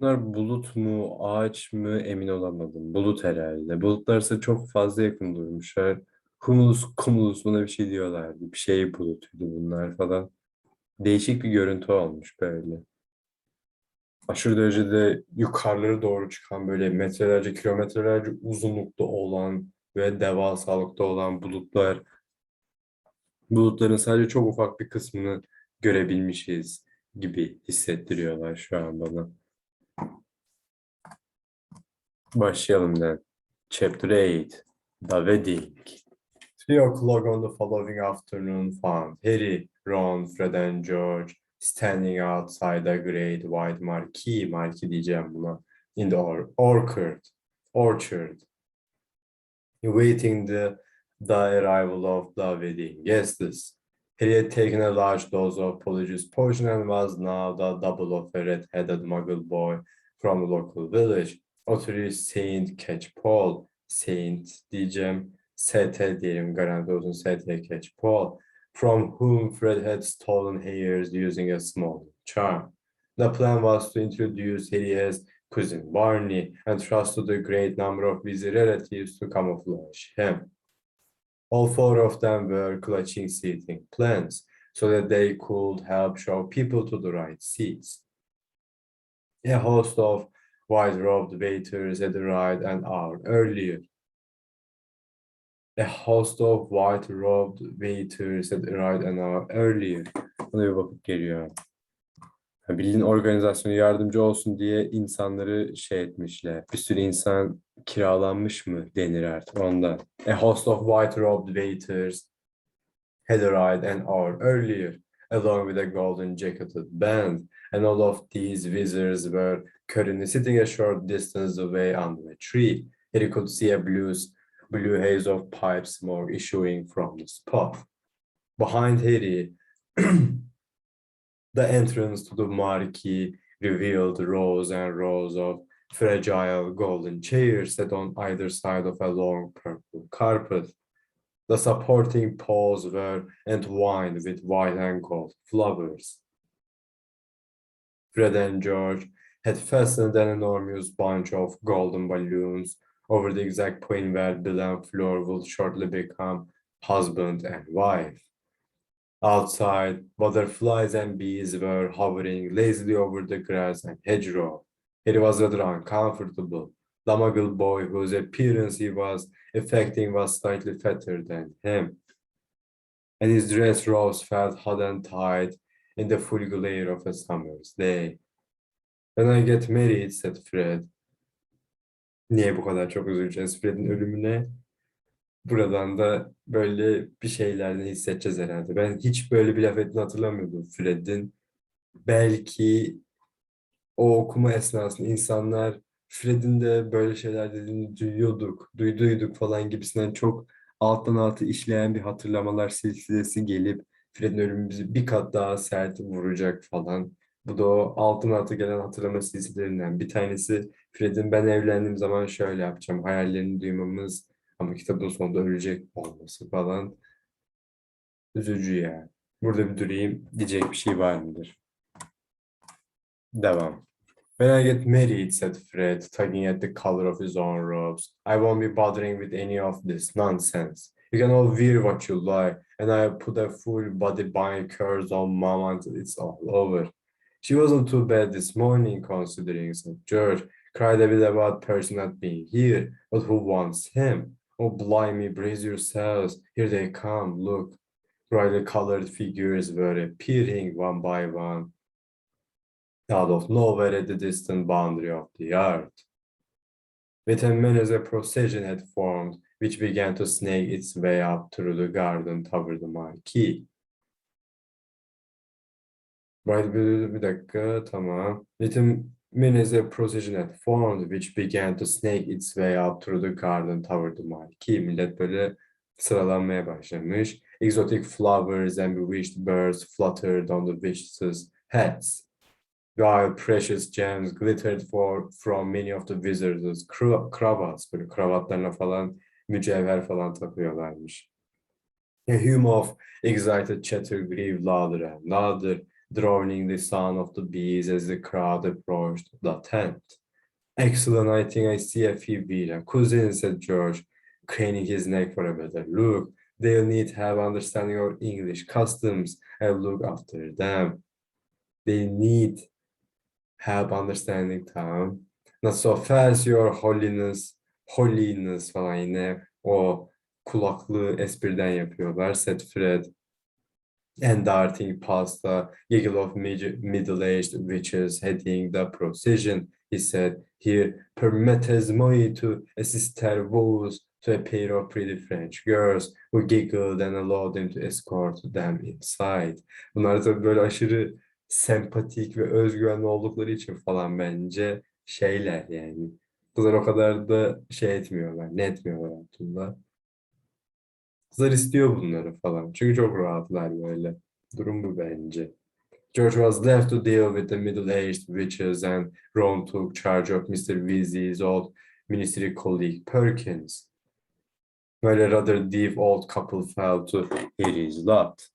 Bunlar bulut mu, ağaç mı emin olamadım. Bulut herhalde. Bulutlarsa çok fazla yakın durmuşlar. Cumulus cumulus buna bir şey diyorlardı. Bir şey bulutuydu bunlar falan. Değişik bir görüntü olmuş böyle. Aşırı derecede yukarılara doğru çıkan böyle metrelerce, kilometrelerce uzunlukta olan ve devasalıkta olan bulutlar. Bulutların sadece çok ufak bir kısmını görebilmişiz gibi hissettiriyorlar şu an bana. Başlayalım then. Chapter 8 The Wedding Three o'clock on the following afternoon found Harry, Ron, Fred and George standing outside the great white marquee, marquee diyeceğim buna, in the or orchard, orchard, waiting the, the arrival of the wedding guests. Harry had taken a large dose of Polyjuice potion and was now the double of a red-headed muggle boy from the local village. Oturuyor Saint Catch Paul, Saint diyeceğim, ST diyelim garanti olsun ST Catch Paul, from whom Fred had stolen hairs using a small charm. The plan was to introduce Harry cousin Barney and trusted a great number of busy relatives to camouflage him. All four of them were clutching seating plans so that they could help show people to the right seats. A host of white-robed waiters had arrived an hour earlier. A host of white-robed waiters had arrived an hour earlier. Buna bir bakıp geliyor. Ha, Bildiğin organizasyonu yardımcı olsun diye insanları şey etmişler. Bir sürü insan kiralanmış mı denir artık ondan. A host of white-robed waiters had arrived an hour earlier, along with a golden jacketed band, and all of these visitors were currently sitting a short distance away under um, a tree. He could see a blue, blue haze of pipe smoke issuing from the spot. Behind Harry, the entrance to the marquee revealed rows and rows of fragile golden chairs set on either side of a long purple carpet. The supporting poles were entwined with white and gold flowers. Fred and George had fastened an enormous bunch of golden balloons over the exact point where Bill and Fleur would shortly become husband and wife. Outside, butterflies and bees were hovering lazily over the grass and hedgerow. It was rather uncomfortable. Muggle boy whose appearance he was affecting was slightly fatter than him, and his dress robes felt hot and tight in the full glare of a summer's day. When I get married, said Fred. Niye bu kadar çok üzüleceğiz Fred'in ölümüne? Buradan da böyle bir şeylerden hissedeceğiz herhalde. Ben hiç böyle bir laf ettiğini hatırlamıyordum Fred'in. Belki o okuma esnasında insanlar Fred'in de böyle şeyler dediğini duyuyorduk, duyduyduk falan gibisinden çok alttan alta işleyen bir hatırlamalar silsilesi gelip Fred'in ölümü bizi bir kat daha sert vuracak falan. Bu da o altın alta gelen hatırlama silsilelerinden bir tanesi. Fred'in ben evlendiğim zaman şöyle yapacağım hayallerini duymamız ama kitabın sonunda ölecek olması falan. Üzücü ya. Burada bir durayım. Diyecek bir şey var mıdır? Devam. When I get married, said Fred, tugging at the collar of his own robes, I won't be bothering with any of this nonsense. You can all wear what you like, and I put a full body bind curse on mom until it's all over. She wasn't too bad this morning, considering, said George. Cried a bit about Percy not being here, but who wants him? Oh, blimey, brace yourselves. Here they come, look. Brightly colored figures were appearing one by one out of nowhere at the distant boundary of the yard. With a menace a procession had formed, which began to snake its way up through the garden toward the marquee. Right, bir, bir dakika, tamam. A menace a procession had formed, which began to snake its way up through the garden toward the marquee. Millet böyle sıralanmaya başlamış. Exotic flowers and bewitched birds fluttered on the witches' heads. while precious gems glittered for from many of the wizards' cra- cravats, böyle kravatlarına falan mücevher falan takıyorlarmış. A hum of excited chatter grew louder and louder. Drowning the sound of the bees as the crowd approached the tent. Excellent, I think I see a few beer. Cousin, said George, craning his neck for a better look. They'll need to have understanding of English customs and look after them. They need help understanding tamam. Not so fast your holiness, holiness falan yine o kulaklığı espriden yapıyorlar. Said Fred. And darting past the giggle of mid- middle-aged witches heading the procession, he said, Here, permettez moi to assist her woes to a pair of pretty French girls who giggled and allowed them to escort them inside. Bunlar tabii böyle aşırı sempatik ve özgüvenli oldukları için falan bence şeyler yani. Kızlar o kadar da şey etmiyorlar, ne etmiyorlar Abdullah. Kızlar istiyor bunları falan. Çünkü çok rahatlar böyle. Durum bu bence. George was left to deal with the middle-aged witches and Ron took charge of Mr. Weasley's old ministry colleague Perkins. Böyle rather deep old couple fell to Harry's lot.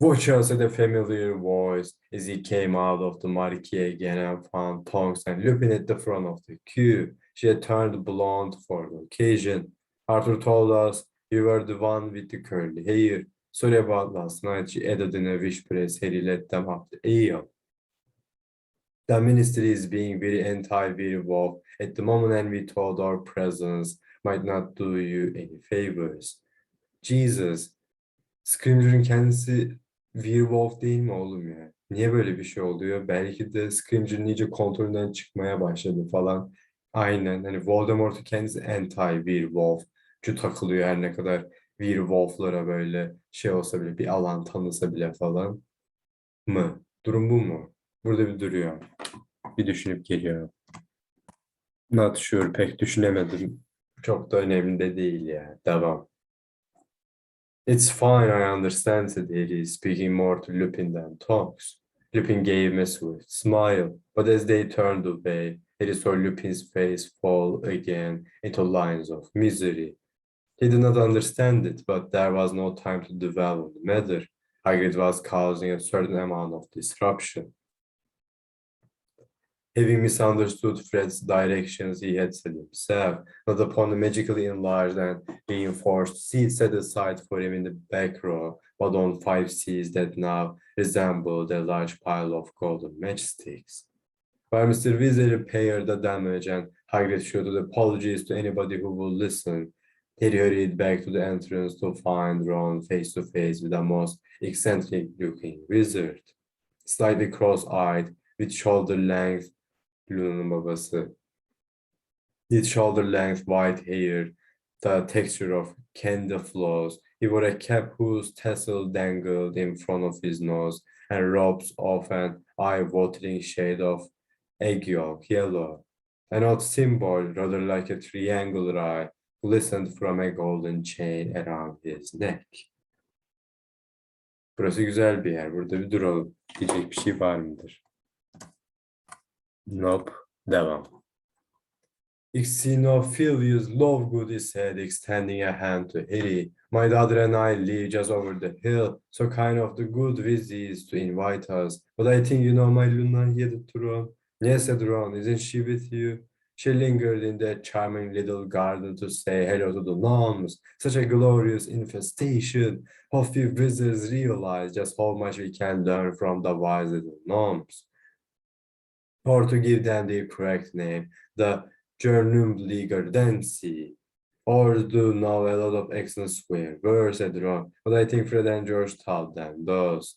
Watch us said a familiar voice as he came out of the marquee again and found Tonks and Lupin at the front of the queue. She had turned blonde for the occasion. Arthur told us you were the one with the curly hair. Sorry about last night, she added in a whisper as Harry led them up the aisle. The ministry is being very anti-werewolf at the moment and we thought our presence might not do you any favors. Jesus, Scrimger'ın kendisi werewolf değil mi oğlum ya? Niye böyle bir şey oluyor? Belki de Scrimger'ın iyice kontrolünden çıkmaya başladı falan. Aynen hani Voldemort'un kendisi anti-werewolf. Takılıyor her ne kadar werewolf'lara böyle şey olsa bile bir alan tanısa bile falan. Mı? Durum bu mu? Burada bir duruyor. Bir düşünüp geliyor. Not sure. Pek düşünemedim. Çok da önemli de değil ya. Devam. It's fine, I understand, said Harry, speaking more to Lupin than Tonks. Lupin gave him a swift smile, but as they turned away, Harry saw Lupin's face fall again into lines of misery. He did not understand it, but there was no time to on the matter. Hagrid was causing a certain amount of disruption. Having misunderstood Fred's directions, he had said himself, not upon the magically enlarged and reinforced seat set aside for him in the back row, but on five seats that now resembled a large pile of golden matchsticks. While Mr. Weasley repaired the damage and Hagrid shouted apologies to anybody who would listen, hurried back to the entrance to find Ron face to face with a most eccentric-looking wizard. Slightly cross-eyed, with shoulder-length, Luna'nın babası. With shoulder-length white hair, the texture of candy floss. He wore a cap whose tassel dangled in front of his nose and robes of an eye-watering shade of egg yolk yellow. An odd symbol, rather like a triangular eye, glistened from a golden chain around his neck. Burası güzel bir yer. Burada bir duralım. Diyecek bir şey var mıdır? Nope. Devam. Xenophilius Lovegood is said, extending a hand to Harry. My daughter and I live just over the hill, so kind of the good visit to invite us. But I think you know my Luna here, Ron. Yes, said Ron, isn't she with you? She lingered in that charming little garden to say hello to the gnomes. Such a glorious infestation. How few visitors realize just how much we can learn from the wise little gnomes. Or to give them the correct name, the Gernumbligerdensi. Or do know a lot of excellent swear words, said Ron, but I think Fred and George taught them those.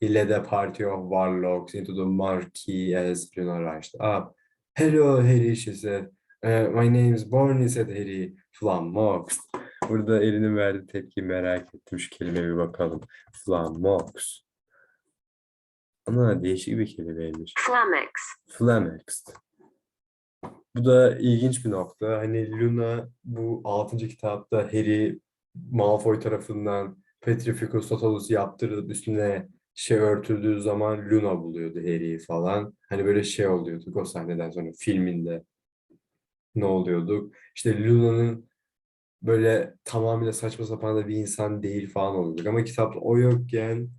He led a party of warlocks into the marquee as Luna rushed up. Hello Harry, she said. "Uh, my name is Barney, said Harry. Flammox. Burada elinin verdiği tepkiyi merak ettim. Şu kelimeye bir bakalım. Flammox. Ana değişik bir kelimeymiş. Flummox. Flummoxed. Bu da ilginç bir nokta. Hani Luna bu 6. kitapta Harry Malfoy tarafından Petrificus Totalus yaptırılıp üstüne şey örtüldüğü zaman Luna buluyordu Harry'i falan. Hani böyle şey oluyordu o sahneden sonra filminde ne oluyordu? İşte Luna'nın böyle tamamıyla saçma sapan da bir insan değil falan olacak. Ama kitapta o yokken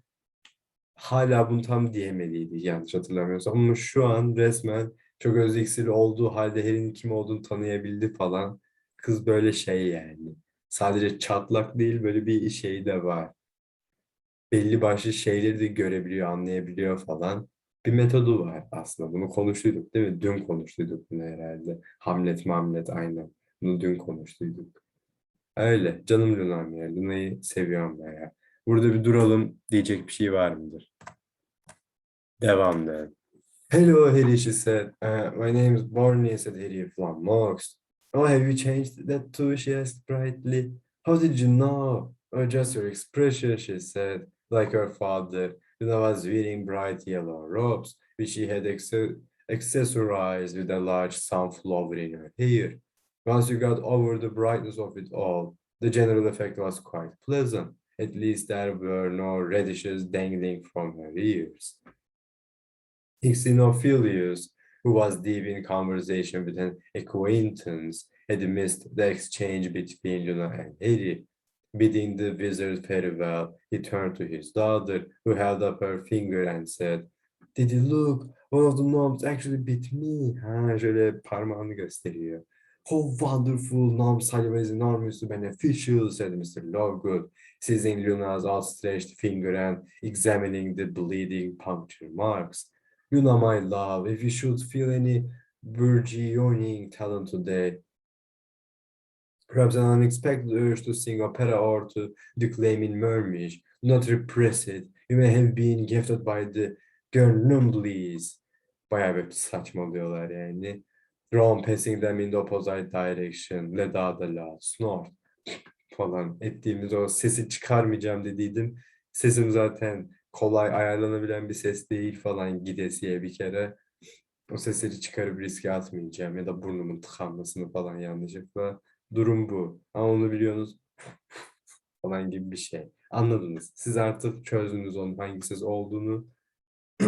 hala bunu tam diyemediydi yanlış hatırlamıyorsam. Ama şu an resmen çok öz olduğu halde Harry'nin kim olduğunu tanıyabildi falan. Kız böyle şey yani. Sadece çatlak değil böyle bir şey de var. Belli başlı şeyleri de görebiliyor, anlayabiliyor falan. Bir metodu var aslında. Bunu konuştuyduk değil mi? Dün konuştuyduk bunu herhalde. Hamlet mamlet aynen. Bunu dün konuştuyduk. Öyle. Canım Luna'm ya. Luna'yı seviyorum bayağı. Burada bir duralım. Diyecek bir şey var mıdır? Devam de. Hello Harry, she said. Uh, my name is Barney, said Harry from Mox. Oh, have you changed that too? She asked brightly. How did you know? Oh, just your expression, she said, like her father. Luna was wearing bright yellow robes, which she had accessorized with a large sunflower in her hair. Once you got over the brightness of it all, the general effect was quite pleasant. At least there were no radishes dangling from her ears. Xenophilius, who was deep in conversation with an acquaintance, had missed the exchange between Luna and Harry. Bidding the wizard farewell, he turned to his daughter, who held up her finger and said, Did you look? One of the gnomes actually bit me. Ah, Şöyle parmağını gösteriyor. How wonderful, Gnome Sullivan is enormously beneficial, said Mr. Lovegood, seizing Luna's outstretched finger and examining the bleeding puncture marks. Luna, my love, if you should feel any burgeoning talent today, perhaps an unexpected urge to sing opera or to declaim in Mermish, not repress it. You may have been gifted by the Gernumblies. Bayağı bir saçmalıyorlar yani. Ron passing them in the opposite direction. Leda da la, snort falan ettiğimiz o sesi çıkarmayacağım dediydim. Sesim zaten kolay ayarlanabilen bir ses değil falan gidesiye bir kere. O sesleri çıkarıp riske atmayacağım ya da burnumun tıkanmasını falan yanlışlıkla. Durum bu. Ama onu biliyorsunuz falan gibi bir şey. Anladınız. Siz artık çözdünüz onun hangi ses olduğunu.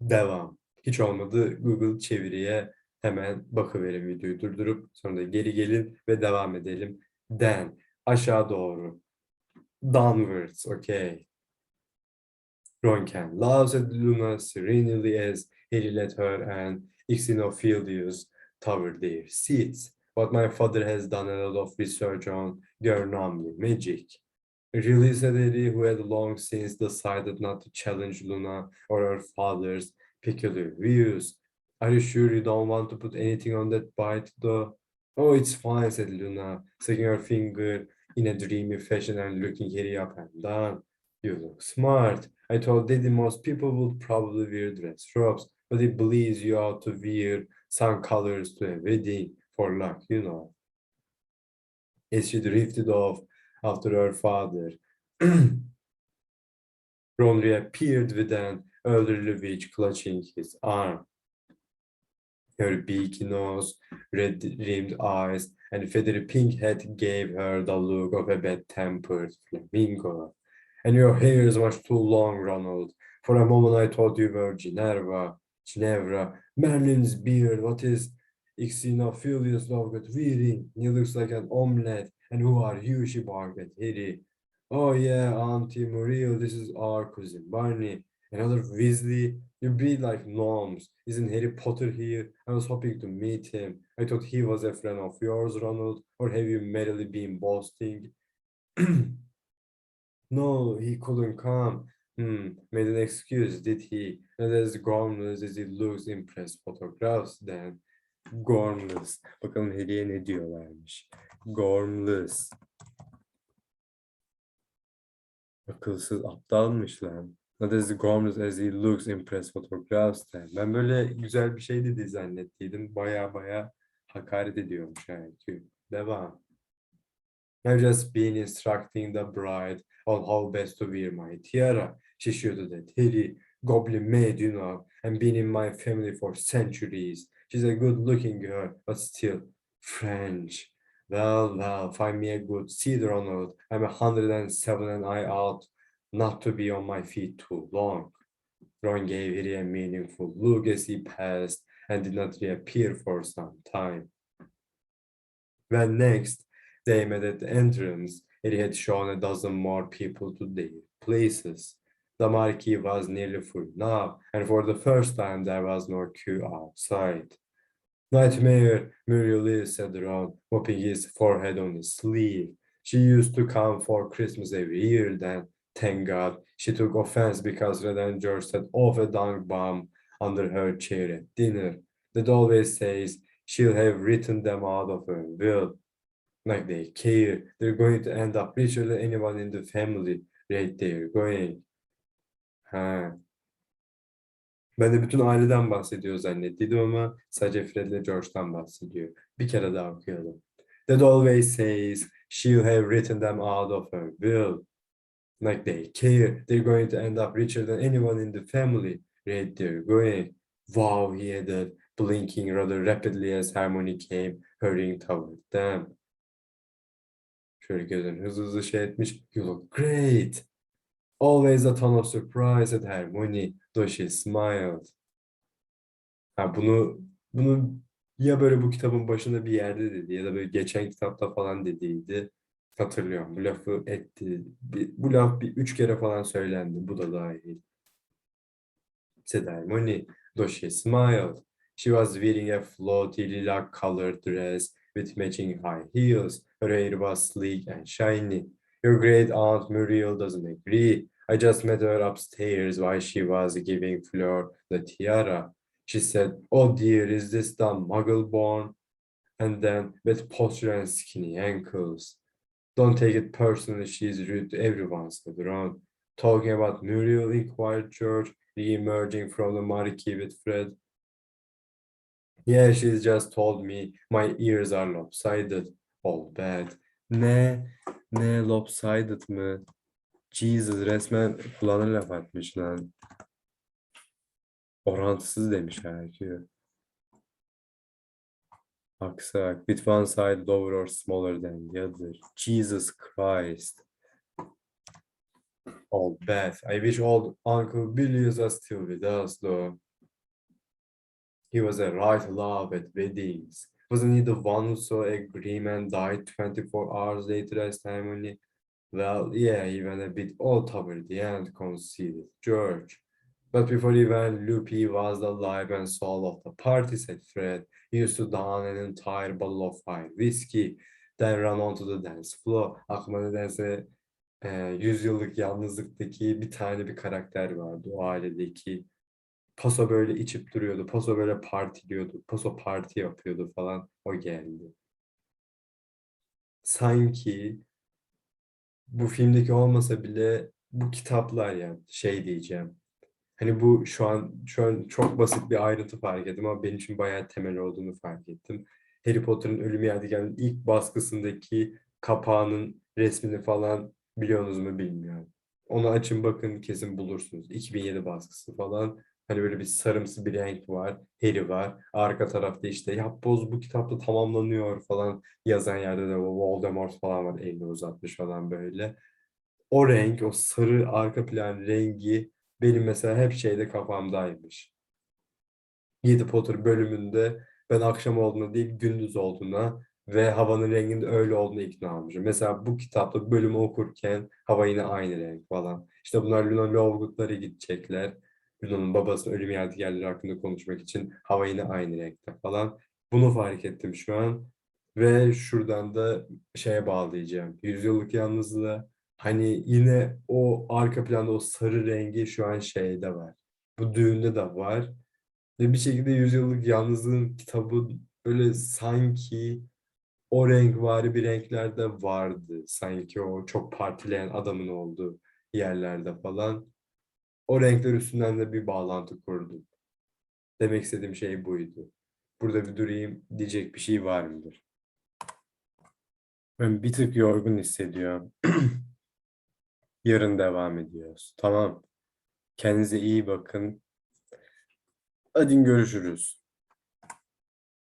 Devam. Hiç olmadı Google çeviriye hemen bakıverin videoyu durdurup sonra da geri gelin ve devam edelim. Den aşağı doğru. Downwards, okay. Ronken loves at Luna serenely as Harry let her and Xenophilius tower their seats. But my father has done a lot of research on Gernamli magic. Said Harry, who had long since decided not to challenge Luna or her father's peculiar views. Are you sure you don't want to put anything on that bite though? Oh, it's fine, said Luna, sticking her finger in a dreamy fashion and looking Harry up and down. You look smart. I told Daddy most people would probably wear dress robes, but he believes you ought to wear some colors to a wedding for luck, you know. As she drifted off after her father, Ron reappeared with an elderly witch clutching his arm. Her beaky nose, red-rimmed eyes, and feathery pink hat gave her the look of a bad-tempered flamingo. And your hair is much too long, Ronald. For a moment I thought you were Ginevra. Ginevra. Merlin's beard, what is Xenophilius Lovegood wearing? He looks like an omelette. And who are you? She barked at Harry. Oh yeah, Auntie Muriel, this is our cousin Barney. Another Weasley. You breed like gnomes. Isn't Harry Potter here? I was hoping to meet him. I thought he was a friend of yours, Ronald. Or have you merely been boasting? No, he couldn't come. Hmm, made an excuse, did he? Not as gormless as he looks in press photographs then. Gormless. Bakalım hediye ne diyorlarmış. Gormless. Akılsız aptalmış lan. Not as gormless as he looks in press photographs. Ben böyle güzel bir şey dedi zannettiydim. Baya baya hakaret ediyormuş yani. Devam. I've just been instructing the bride on how best to wear my tiara. She shouted at Harry, goblin maid, you know, and been in my family for centuries. She's a good looking girl, but still French. Well, well, find me a good seat, Ronald. I'm a hundred and seven and I ought not to be on my feet too long. Ron gave Harry a meaningful look as he passed and did not reappear for some time. When next They met at the entrance. It had shown a dozen more people to their places. The marquee was nearly full now, and for the first time there was no queue outside. Nightmare, Muriel said Ron, mopping his forehead on his sleeve. She used to come for Christmas every year then. Thank God she took offense because Red and George set off a dunk bomb under her chair at dinner. That always says she'll have written them out of her will. Like they care. They're going to end up literally anyone in the family. Right there going. Ha. Ben de bütün aileden bahsediyor zannettiydim ama sadece Fred ile George'dan bahsediyor. Bir kere daha okuyalım. That always says she'll have written them out of her will. Like they care. They're going to end up richer than anyone in the family. Right there going. Wow, he added, blinking rather rapidly as Harmony came hurrying toward them. Şöyle gözünü hızlı hızlı şey etmiş. You look great. Always a ton of surprise at Harmony, though she smiled. Ha bunu bunu ya böyle bu kitabın başında bir yerde dedi ya da böyle geçen kitapta falan dediydi. Hatırlıyorum. Bu lafı etti. Bir- bu laf bir üç kere falan söylendi. Bu da dahil. Said Harmony, though she smiled. She was wearing a floaty lilac colored dress with matching high heels. Her hair was sleek and shiny. Your great aunt Muriel doesn't agree. I just met her upstairs while she was giving Fleur the tiara. She said, Oh dear, is this the muggle born? And then with posture and skinny ankles. Don't take it personally, she's rude to everyone, said Ron. Talking about Muriel, inquired George, re-emerging from the marquee with Fred. Yeah, she's just told me my ears are lopsided. All bad. Ne? Ne lopsided mı? Jesus resmen kulağına laf atmış lan. Orantısız demiş IQ. Aksak. With one side lower or smaller than the other. Jesus Christ. Old Beth. I wish old Uncle Billy was still with us though. He was a right love at weddings. Wasn't he the one who saw a gray man die 24 hours later as ceremony? Well, yeah, even a bit old toward the end, conceded George. But before he went, Loopy was the life and soul of the party, said Fred. He used to down an entire bottle of fine whiskey, then run onto the dance floor. Aklıma nedense e, yüzyıllık yalnızlıktaki bir tane bir karakter vardı o ailedeki. Paso böyle içip duruyordu. Paso böyle partiliyordu. Paso parti yapıyordu falan. O geldi. Sanki bu filmdeki olmasa bile bu kitaplar yani şey diyeceğim. Hani bu şu an şu an çok basit bir ayrıntı fark ettim ama benim için bayağı temel olduğunu fark ettim. Harry Potter'ın Ölüm Yadigarı'nın ilk baskısındaki kapağının resmini falan biliyorsunuz mu bilmiyorum. Onu açın bakın kesin bulursunuz. 2007 baskısı falan. Hani böyle bir sarımsı bir renk var. Harry var. Arka tarafta işte yapboz bu kitapta tamamlanıyor falan yazan yerde de Voldemort falan var elini uzatmış falan böyle. O renk, o sarı arka plan rengi benim mesela hep şeyde kafamdaymış. 7 Potter bölümünde ben akşam olduğuna değil gündüz olduğuna ve havanın renginde öyle olduğuna ikna olmuşum. Mesela bu kitapta bölümü okurken hava yine aynı renk falan. İşte bunlar Luna Lovegood'lara gidecekler. Luna'nın babasının ölüm yadigarları hakkında konuşmak için hava yine aynı renkte falan. Bunu fark ettim şu an. Ve şuradan da şeye bağlayacağım. Yüzyıllık yalnızlığa. Hani yine o arka planda o sarı rengi şu an şeyde var. Bu düğünde de var. Ve bir şekilde Yüzyıllık Yalnızlığın kitabı böyle sanki o renk vari bir renklerde vardı. Sanki o çok partileyen adamın olduğu yerlerde falan. O renkler üstünden de bir bağlantı kurdum. Demek istediğim şey buydu. Burada bir durayım diyecek bir şey var mıdır? Ben bir tık yorgun hissediyorum. Yarın devam ediyoruz. Tamam. Kendinize iyi bakın. Hadi görüşürüz.